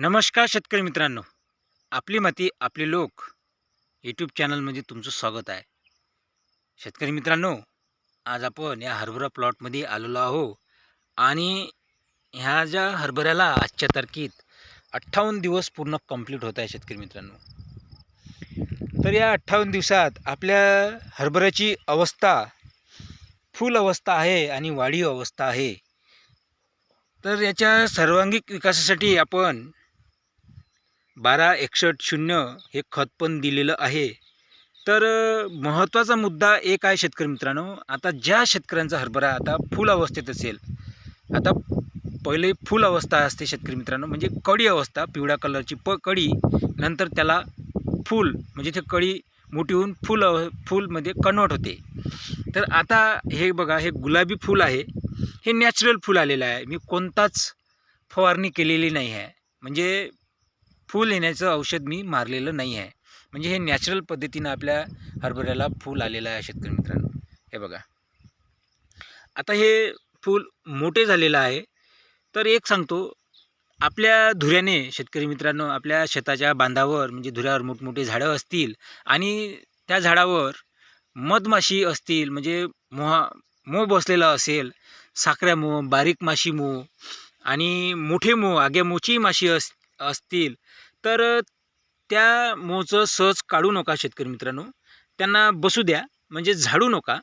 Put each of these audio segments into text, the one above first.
नमस्कार शेतकरी मित्रांनो. आपली माती आपले लोक यूट्यूब चॅनलमध्ये तुमचं स्वागत आहे. शेतकरी मित्रांनो आज आपण या हरभरा प्लॉटमध्ये आलेलो आहो आणि ह्या ज्या हरभऱ्याला आजच्या तारखेत अठ्ठावन्न दिवस पूर्ण कंप्लीट होत आहे शेतकरी मित्रांनो. तर या अठ्ठावन्न दिवसात आपल्या हरभऱ्याची अवस्था फुल अवस्था आहे आणि वाढीव अवस्था आहे. तर याच्या सर्वांगिक विकासासाठी आपण बारा एकसष्ट शून्य हे खत पण दिलेलं आहे. तर महत्त्वाचा मुद्दा एक आहे शेतकरी मित्रांनो. आता ज्या शेतकऱ्यांचा हरभरा आता फुल अवस्थेत असेल आता पहिले फुल अवस्था असते शेतकरी मित्रांनो म्हणजे कडी अवस्था पिवळ्या कलरची प कडी नंतर त्याला फूल म्हणजे ते कडी मोठी होऊन फुल अव फूलमध्ये कन्वर्ट होते. तर आता हे बघा हे गुलाबी फूल आहे हे नॅचरल फूल आलेलं आहे. मी कोणताच फवारणी केलेली नाही आहे. म्हणजे फूल येण्याचं औषध मी मारलेलं नाही आहे. म्हणजे हे नॅचरल पद्धतीनं आपल्या हरभऱ्याला फूल आलेलं आहे शेतकरी मित्रांनो. हे बघा. आता हे फूल मोठे झालेलं आहे. तर एक सांगतो आपल्या धुऱ्याने शेतकरी मित्रांनो आपल्या शेताच्या बांधावर म्हणजे धुऱ्यावर मोठमोठे झाडं असतील आणि त्या झाडावर मधमाशी असतील म्हणजे मोहा मोह बसलेला असेल साखऱ्या मोह बारीक माशी मोह आणि मोठे मोह आग्या मोची माशी अस असतील तर त्या मोचं सहज काढू नका शेतकरी मित्रांनो. त्यांना बसू द्या म्हणजे झाडू नका.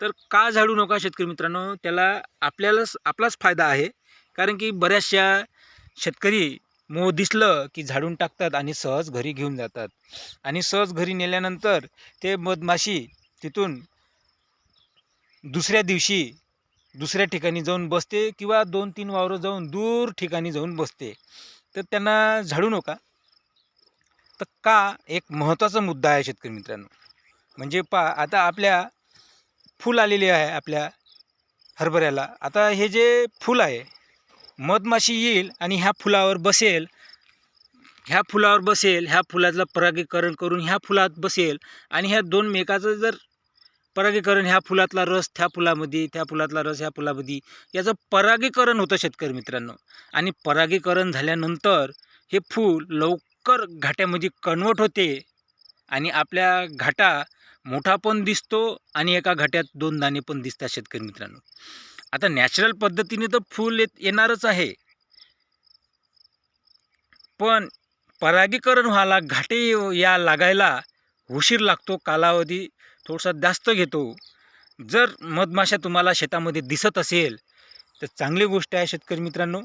तर का झाडू नका शेतकरी मित्रांनो? त्याला आपल्यालाच आपलाच फायदा आहे. कारण की बऱ्याचशा शेतकरी मोह दिसलं की झाडून टाकतात आणि सहज घरी घेऊन जातात. आणि सहज घरी नेल्यानंतर ते मधमाशी तिथून दुसऱ्या दिवशी दुसऱ्या ठिकाणी जाऊन बसते किंवा दोन तीन वावरं जाऊन दूर ठिकाणी जाऊन बसते. तर त्यांना झाडू नका. तर का एक महत्त्वाचा मुद्दा आहे शेतकरी मित्रांनो? म्हणजे पा आता आपल्या फूल आलेली आहे आपल्या हरभऱ्याला. आता हे जे फूल आहे मधमाशी येईल आणि ह्या फुलावर बसेल. ह्या फुलावर बसेल ह्या फुलाचं परागीकरण करून ह्या फुलात बसेल आणि ह्या दोन मेकाचं जर परागीकरण ह्या फुलातला रस त्या फुलामध्ये त्या फुलातला रस ह्या फुलामध्ये. याचं परागीकरण होतं शेतकरी मित्रांनो. आणि परागीकरण झाल्यानंतर हे फूल लवकर घाट्यामध्ये कन्वर्ट होते आणि आपल्या घाटा मोठा पण दिसतो आणि एका घाट्यात दोन दाणे पण दिसतात शेतकरी मित्रांनो. आता नॅचरल पद्धतीने तर फूल येत येणारच आहे. पण परागीकरण व्हायला घाटे या लागायला उशीर लागतो कालावधी थोडासा जास्त घेतो. जर मधमाशा तुम्हाला शेतामध्ये दिसत असेल तर चांगली गोष्ट आहे शेतकरी मित्रांनो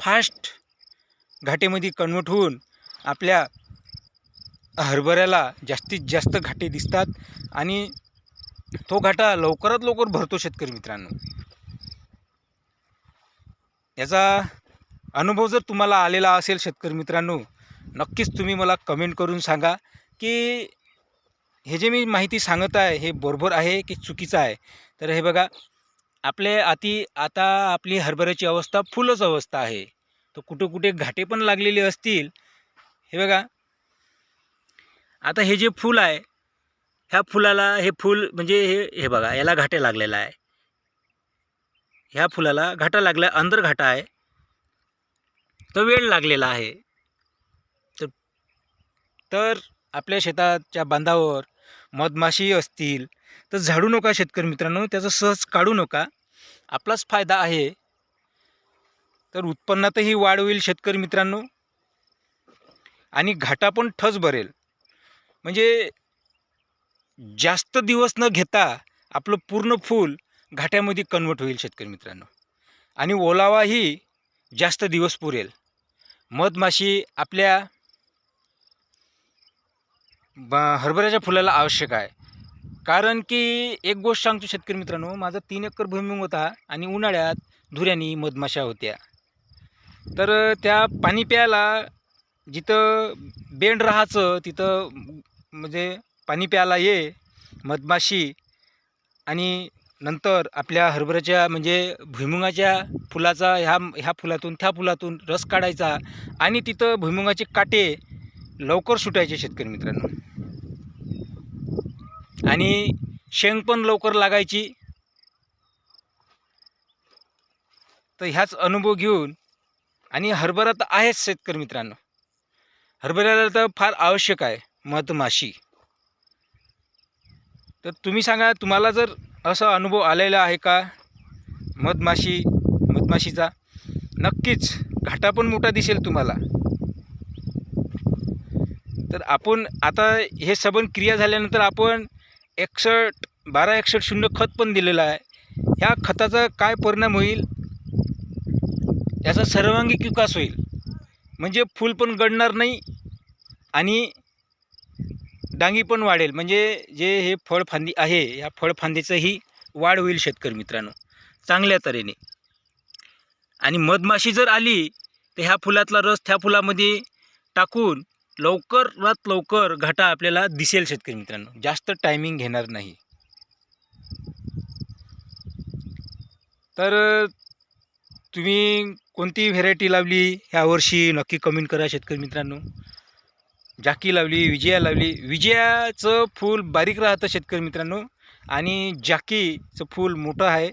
फास्ट घाटेमध्ये कन्वर्ट होऊन आपल्या हरभऱ्याला जास्तीत जास्त घाटे दिसतात आणि तो घाटा लवकरात लवकर भरतो शेतकरी मित्रांनो. याचा अनुभव जर तुम्हाला आलेला असेल शेतकरी मित्रांनो नक्कीच तुम्ही मला कमेंट करून सांगा की हे जे मी माहिती सांगत आहे हे बरोबर आहे की चुकीचं आहे? तर हे बघा आपले आती आता आपली हरभऱ्याची अवस्था फुलच अवस्था आहे. तर कुठे कुठे घाटे पण लागलेले असतील. हे बघा आता हे जे फूल आहे ह्या फुलाला हे फूल म्हणजे हे हे बघा याला घाटे लागलेला आहे. ह्या फुलाला घाटा लागला अंदर घाटा आहे. तो वेळ लागलेला आहे. तर तर आपल्या शेताच्या बांधावर मधमाशी असतील तर झाडू नका शेतकरी मित्रांनो त्याचं सहज काढू नका. आपलाच फायदा आहे. तर उत्पन्नातही वाढ होईल शेतकरी मित्रांनो. आणि घाटा पण ठस भरेल. म्हणजे जास्त दिवस न घेता आपलं पूर्ण फूल घाट्यामध्ये कन्वर्ट होईल शेतकरी मित्रांनो. आणि ओलावाही जास्त दिवस पुरेल. मधमाशी आपल्या ब हरभऱ्याच्या फुलाला आवश्यक आहे. कारण की एक गोष्ट सांगतो शेतकरी मित्रांनो माझा तीन एकर भुईमुग होता आणि उन्हाळ्यात धुऱ्यानी मधमाशा होत्या. तर त्या पाणी प्यायला जिथं बेंड राहायचं तिथं म्हणजे पाणी प्यायला ये मधमाशी आणि नंतर आपल्या हरभऱ्याच्या म्हणजे भुईमुगाच्या फुलाचा ह्या ह्या फुलातून त्या फुलातून रस काढायचा आणि तिथं भुईमुगाचे काटे लवकर सुटायचे शेतकरी मित्रांनो. आणि शेंग पण लवकर लागायची. तर ह्याच अनुभव घेऊन आणि हरभरा तर आहेच शेतकरी मित्रांनो. हरभऱ्याला तर फार आवश्यक आहे मधमाशी तर तुम्ही सांगा तुम्हाला जर असा अनुभव आलेला आहे का? मधमाशी मधमाशीचा. नक्कीच घाटा पण मोठा दिसेल तुम्हाला. तर आपण आता हे सबन क्रिया झाल्यानंतर आपण एकसष्ट बारा एकसष्ट शून्य खत पण दिलेलं आहे. ह्या खताचा काय परिणाम होईल? याचा सर्वांगीण विकास होईल. म्हणजे फूल पण गडणार नाही आणि डांगी पण वाढेल. म्हणजे जे हे फळफांदी आहे या फळफांदीचंही वाढ होईल शेतकरी मित्रांनो. चांगल्या तऱ्हेने. आणि मधमाशी जर आली तर ह्या फुलातला रस त्या फुलामध्ये टाकून लवकरात लवकर घाटा आपल्याला दिसेल शेतकरी मित्रांनो. जास्त टायमिंग घेणार नाही. तर तुम्ही कोणती व्हेरायटी लावली ह्यावर्षी नक्की कमेंट करा शेतकरी मित्रांनो. जाकी लावली विजया लावली. विजयाचं फूल बारीक राहतं शेतकरी मित्रांनो. आणि जाकीचं फूल मोठं आहे.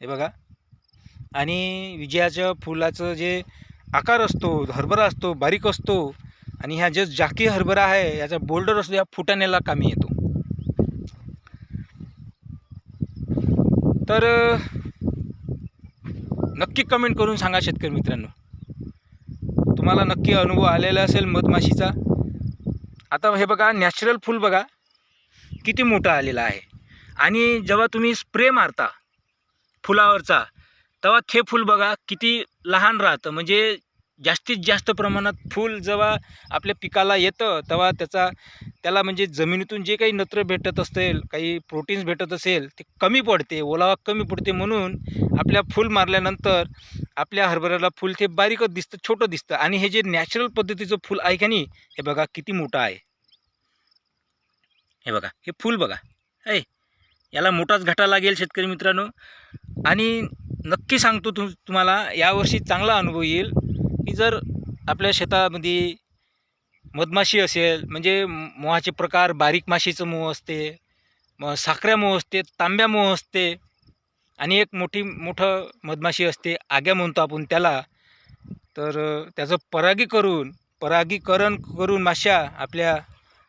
हे बघा. आणि विजयाच्या फुलाचं जे आकार असतो हरभरा असतो बारीक असतो आणि ह्या जे जाकी हरभरा आहे याचा बोल्डर असतो या फुटाण्याला कामी येतो. तर नक्की कमेंट करून सांगा शेतकरी मित्रांनो. तुम्हाला नक्की अनुभव आलेला असेल मधमाशीचा. आता हे बघा नॅचरल फूल बघा किती मोठा आलेला आहे. आणि जेव्हा तुम्ही स्प्रे मारता फुलावरचा तेव्हा ते फूल बघा किती लहान राहतं. म्हणजे जास्तीत जास्त प्रमाणात फूल जेव्हा आपल्या पिकाला येतं तेव्हा त्याचा त्याला म्हणजे जमिनीतून जे काही नत्र भेटत असेल काही प्रोटीन्स भेटत असेल ते कमी पडते ओलावा कमी पडते म्हणून आपल्या फूल मारल्यानंतर आपल्या हरभऱ्याला फूल ते बारीकच दिसतं छोटं दिसतं. आणि हे जे नॅचरल पद्धतीचं फूल आहे का नाही हे बघा किती मोठं आहे. हे बघा हे फूल बघा. हे याला मोठाच घाटा लागेल शेतकरी मित्रांनो. आणि नक्की सांगतो तु तुम्हाला यावर्षी चांगला अनुभव येईल. की जर आपल्या शेतामध्ये मधमाशी असेल म्हणजे मोहाचे प्रकार बारीक माशीचं मोह असते मग साखऱ्या मोह असते तांब्या मोह असते आणि एक मोठी मोठं मधमाशी असते आग्या म्हणतो आपण त्याला तर त्याचं परागी करून परागीकरण करून माश्या आपल्या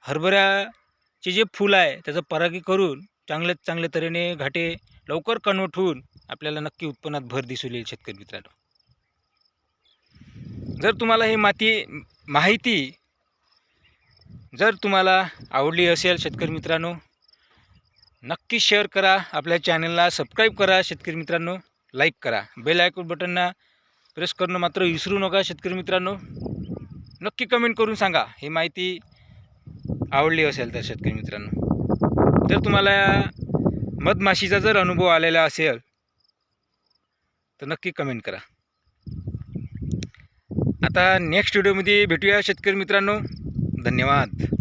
हरभऱ्याचे जे फूल आहे त्याचं परागी करून चांगल्यात चांगल्या तऱ्हेने घाटे लवकर कन्वर्ट होऊन आपल्याला नक्की उत्पन्नात भर दिसून येईल शेतकरी मित्रांनो. जर तुम्हाला ही माती माहिती जर तुम्हाला आवडली असेल शेतकरी मित्रांनो नक्की शेअर करा. आपल्या चॅनलला सबस्क्राईब करा. शेतकरी मित्रांनो लाईक करा. बेल आयकॉन बटनना प्रेस करणं मात्र विसरू नका शेतकरी मित्रांनो. नक्की कमेंट करून सांगा ही माहिती आवडली असेल तर शेतकरी मित्रांनो. जर तुम्हाला मधमाशीचा जर अनुभव आलेला असेल तर नक्की कमेंट करा. आता नेक्स्ट व्हिडिओमध्ये भेटूया शेतकरी मित्रांनो. धन्यवाद.